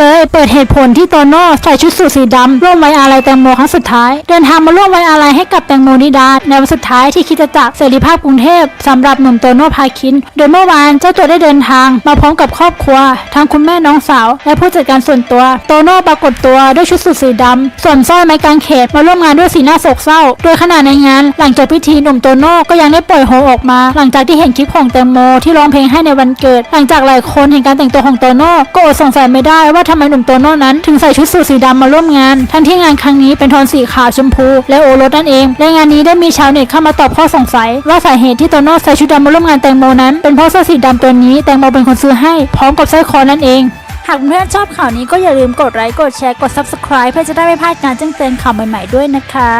เลย เปิดเหตุผลที่โตโน่ใส่ชุดสูทสีดำร่วมไว้อาลัยแตงโมครั้งสุดท้าย เดินทางมาร่วมไว้อาลัยให้กับแตงโมนิดา ในวันสุดท้ายที่คิดจะจักรเสรีภาพกรุงเทพสำหรับหนุ่มโตโน่พาคิน โดยเมื่อวานเจ้าตัวได้เดินทาง มาพร้อมกับครอบครัว ทั้งคุณแม่น้องสาว และผู้จัดการส่วนตัว โตโน่ปรากฏตัวด้วยชุดสูทสีดำส่วนสร้อยไม้กางเขนมาร่วมงานด้วยสีหน้าโศกเศร้า โดยขณะในงาน หลังจบพิธีหนุ่มโตโน่ก็ยังได้ปล่อยโฮออกมา หลังจากที่เห็นคลิปของแตงโมที่ร้องเพลงให้ในวันเกิด หลังจากหลายคนเห็นการแต่งตัวของโตโน่ก็อดสงสัยไม่ได้ว่าทำไมหนุ่มโตโน่นั้นถึงใส่ชุดสูทสีดำมาร่วมงาน ทั้งที่งานครั้งนี้เป็นโทนสีขาวชมพู และโอรสนั่นเอง และงานนี้ได้มีชาวเน็ตเข้ามาตอบข้อสงสัย ว่าสาเหตุที่โตโน่ใส่ชุดดำมาร่วมงานแตงโมนั้นเป็นเพราะเสื้อสีดำตัวนี้แตงโมเป็นคนซื้อให้พร้อมกับสร้อยคอนั่นเองหากเพื่อนชอบข่าวนี้ก็อย่าลืมกดไลค์กดแชร์กด subscribe เพื่อจะได้ไม่พลาดการแจ้งเตือนข่าวใหม่ๆด้วยนะคะ